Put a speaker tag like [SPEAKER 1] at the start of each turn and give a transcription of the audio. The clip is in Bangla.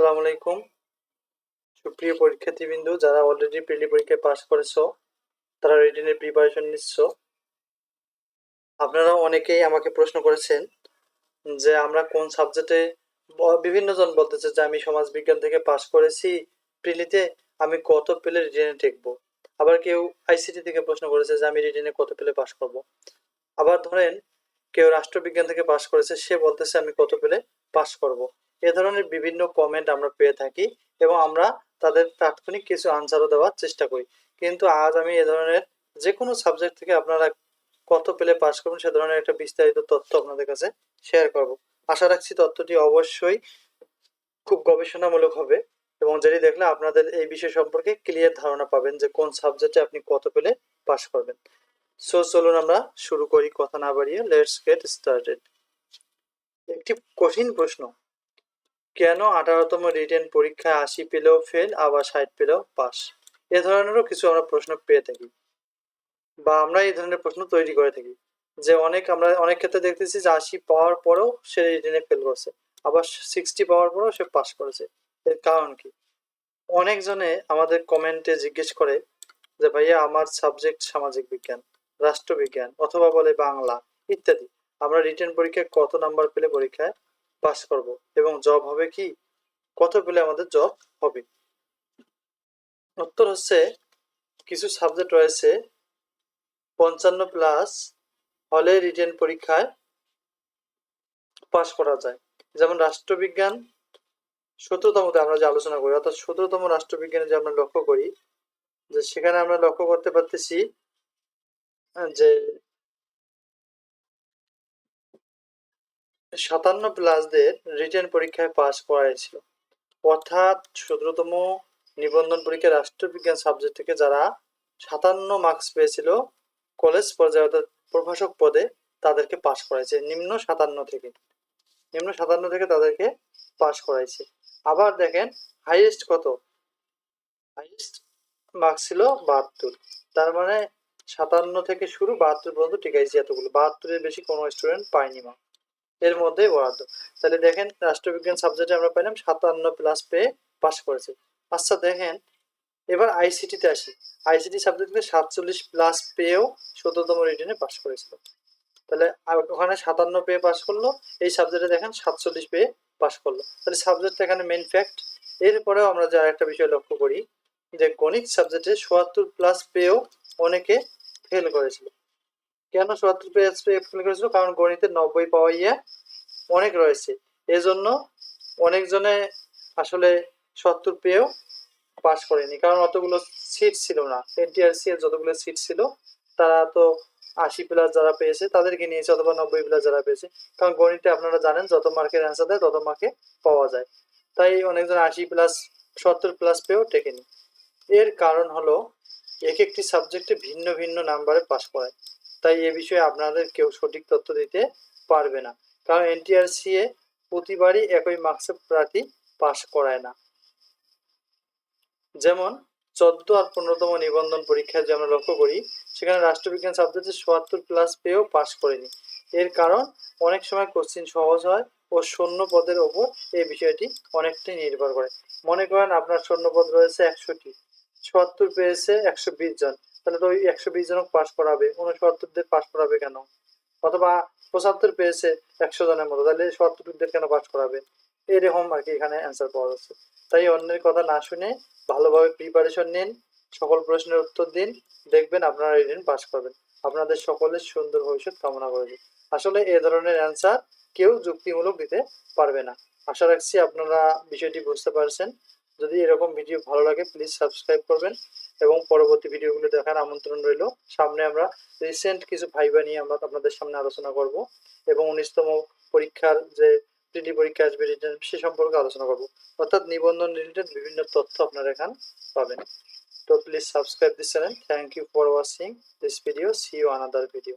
[SPEAKER 1] আসসালামু আলাইকুম। সুপ্রিয় পরীক্ষার্থীবৃন্দু, যারা অলরেডি প্রিলি পরীক্ষায় পাশ করেছ, তারা রিটেনের প্রিপারেশন নিচ্ছ। আপনারা অনেকেই আমাকে প্রশ্ন করেছেন যে আমরা কোন সাবজেক্টে বিভিন্ন জন বলতেছে যে আমি সমাজ বিজ্ঞান থেকে পাশ করেছি প্রিলিতে আমি কত পেলে রিটেনে টেকবো আবার কেউ আইসিটি থেকে প্রশ্ন করেছে যে আমি রিটেনে কত পেলে পাশ করব? আবার ধরেন কেউ রাষ্ট্রবিজ্ঞান থেকে পাশ করেছে, সে বলতেছে আমি কত পেলে পাশ করব? এ ধরনের বিভিন্ন কমেন্ট আমরা পেয়ে থাকি এবং আমরা তাদের তাৎক্ষণিক কিছু আনসারও দেওয়ার চেষ্টা করি। কিন্তু আজ আমি এ ধরনের যে কোনো সাবজেক্ট থেকে আপনারা কত পেলে পাস করবেন সে ধরনের একটা বিস্তারিত তথ্য আপনাদের কাছে শেয়ার করব। আশা রাখছি তথ্যটি অবশ্যই খুব গবেষণামূলক হবে এবং যেটি দেখলে আপনাদের এই বিষয় সম্পর্কে ক্লিয়ার ধারণা পাবেন যে কোন সাবজেক্টে আপনি কত পেলে পাস করবেন। সো চলুন আমরা শুরু করি, কথা না বাড়িয়ে লেটস গেট স্টার্টেড একটি কঠিন প্রশ্ন। কেন আঠারোতম রিটেন পরীক্ষায় আশি পেলেও ফেল আবার ষাট পেলেও পাস এ ধরনেরও কিছু আমরা প্রশ্ন পেয়ে থাকি। বা আমরা এই ধরনের প্রশ্ন তৈরি করে থাকি। যে অনেক আমরা, অনেক ক্ষেত্রে দেখতেছি যে আশি পাওয়ার পরেও সে রিটেনে ফেল করছে, আবার সিক্সটি পাওয়ার পরেও সে পাস করেছে। এর কারণ কি? অনেকজনে আমাদের কমেন্টে জিজ্ঞেস করে যে, ভাইয়া, আমার সাবজেক্ট সামাজিক বিজ্ঞান, রাষ্ট্রবিজ্ঞান, অথবা বলে বাংলা, ইত্যাদি। আমরা রিটেন পরীক্ষায় কত নাম্বার পেলে পরীক্ষায়? পাস করব। এবং জব হবে কি? কত পেলে আমাদের জব হবে? উত্তর হচ্ছে, কিছু সাবজেক্ট রয়েছে, পঞ্চান্ন প্লাস হলে রিটেন পরীক্ষায় পাস করা যায়। যেমন রাষ্ট্রবিজ্ঞান সতেরোতমতে আমরা যে আলোচনা করি, অর্থাৎ সতেরোতম রাষ্ট্রবিজ্ঞানে যে আমরা লক্ষ্য করি, যে সেখানে আমরা লক্ষ্য করতে পারতেছি যে সাতান্ন প্লাসদের রিটেন পরীক্ষায় পাস করাইছিল অর্থাৎ সতেরোতম নিবন্ধন পরীক্ষা রাষ্ট্রবিজ্ঞান সাবজেক্ট থেকে যারা সাতান্ন মার্কস পেয়েছিল কলেজ পর্যায়ে অর্থাৎ প্রভাষক পদে তাদেরকে পাশ করাইছে। নিম্ন সাতান্ন থেকে। নিম্ন সাতান্ন থেকে তাদেরকে পাশ করাইছে। আবার দেখেন হাইয়েস্ট কত? হাইয়েস্ট মার্কস ছিল বাহাত্তর। তার মানে সাতান্ন থেকে শুরু বাহাত্তর পর্যন্ত টিকাইছে এতগুলো। বাহাত্তরের বেশি কোনো স্টুডেন্ট পায়নি মা। এর মধ্যেই বরাদ্দ। তাহলে দেখেন, রাষ্ট্রবিজ্ঞান সাবজেক্টে আমরা পাইলাম সাতান্ন প্লাস পেয়ে পাস করেছে। আচ্ছা দেখেন, এবার আইসিটিতে আসি। আইসিটি সাবজেক্টে সাতচল্লিশ প্লাস পেয়েও চোদ্দতম রিটেনে পাস করেছিল। তাহলে ওখানে সাতান্ন পেয়ে পাস করল, এই সাবজেক্টে দেখেন সাতচল্লিশ পেয়ে পাস করল। তাহলে সাবজেক্টটা এখানে মেন ফ্যাক্ট এরপরেও আমরা যে একটা বিষয় লক্ষ্য করি যে গণিত সাবজেক্টে সোয়াত্তর প্লাস পেয়েও অনেকে ফেল করেছিল। কেন সোয়াত্তর পেয়ে ফেল করেছিল? কারণ গণিতের নব্বই পাওয়া ইয়ে অনেক রয়েছে। এজন্য অনেকজনে আসলে সত্তর পেয়েও পাশ করেনি। কারণ অতগুলো সিট ছিল না। এনটিআরসি এর যতগুলো সিট ছিল, তারা তো আশি প্লাস যারা পেয়েছে, তাদেরকে নিয়েছে অথবা নব্বই প্লাস যারা পেয়েছে। কারণ গণিতে আপনারা জানেন, যত মার্কের অ্যান্সার দেয়, তত মার্কে পাওয়া যায়। তাই অনেকজন আশি প্লাস সত্তর প্লাস পেয়েও টেকেনি। এর কারণ হলো এক একটি সাবজেক্টে ভিন্ন ভিন্ন নাম্বারে পাশ করায়। তাই এ বিষয়ে আপনাদের কেউ সঠিক তথ্য দিতে পারবে না। কারণ এনটিআরসি এ প্রতিবারই একই মার্কসে প্রার্থী পাশ করায় না। যেমন, চোদ্দ আর পনেরোতম নিবন্ধন পরীক্ষায় যে আমরা লক্ষ্য করি, সেখানে রাষ্ট্রবিজ্ঞান সাবজেক্টে সোয়াত্তর প্লাস পেয়েও পাশ করেনি। এর কারণ, অনেক সময় কোশ্চিন সহজ হয় ও শূন্য পদের ওপর এই বিষয়টি অনেকটাই নির্ভর করে। মনে করেন আপনার শূন্য পদ রয়েছে একশোটি সোয়াত্তর পেয়েছে একশো বিশ জন। তাহলে তো ওই একশো বিশ জনক পাশ করাবে, উনসত্তরদের পাশ করাবে কেন? অথবা পঁচাত্তর পেয়েছে একশো জনের মতো, তাহলে সত্তরদের কেন পাশ করাবে? এরকম আর কি এখানে অ্যান্সার পাওয়া যাচ্ছে। তাই অন্যের কথা না শুনে ভালোভাবে প্রিপারেশন নিন, সকল প্রশ্নের উত্তর দিন, দেখবেন আপনারা রিটেন পাস করবেন। আপনাদের সকলের সুন্দর ভবিষ্যৎ কামনা করেছি আসলে এ ধরনের অ্যান্সার কেউ যুক্তিমূলক দিতে পারবে না। আশা রাখছি আপনারা বিষয়টি বুঝতে পারছেন। যদি এরকম ভিডিও ভালো লাগে প্লিজ সাবস্ক্রাইব করবেন। এবং পরবর্তী ভিডিওগুলো দেখার আমন্ত্রণ রইল। সামনে আমরা রিসেন্ট কিছু ভাইবা নিয়ে আমরা আপনাদের সামনে আলোচনা করব এবং উনিশতম পরীক্ষার যে ত্রিটি পরীক্ষা আসবে রিটার্ন সে সম্পর্কে আলোচনা করব। অর্থাৎ নিবন্ধন রিলেটেড বিভিন্ন তথ্য আপনারা এখানে পাবেন। তো please subscribe this channel thank you for watching this video see you another video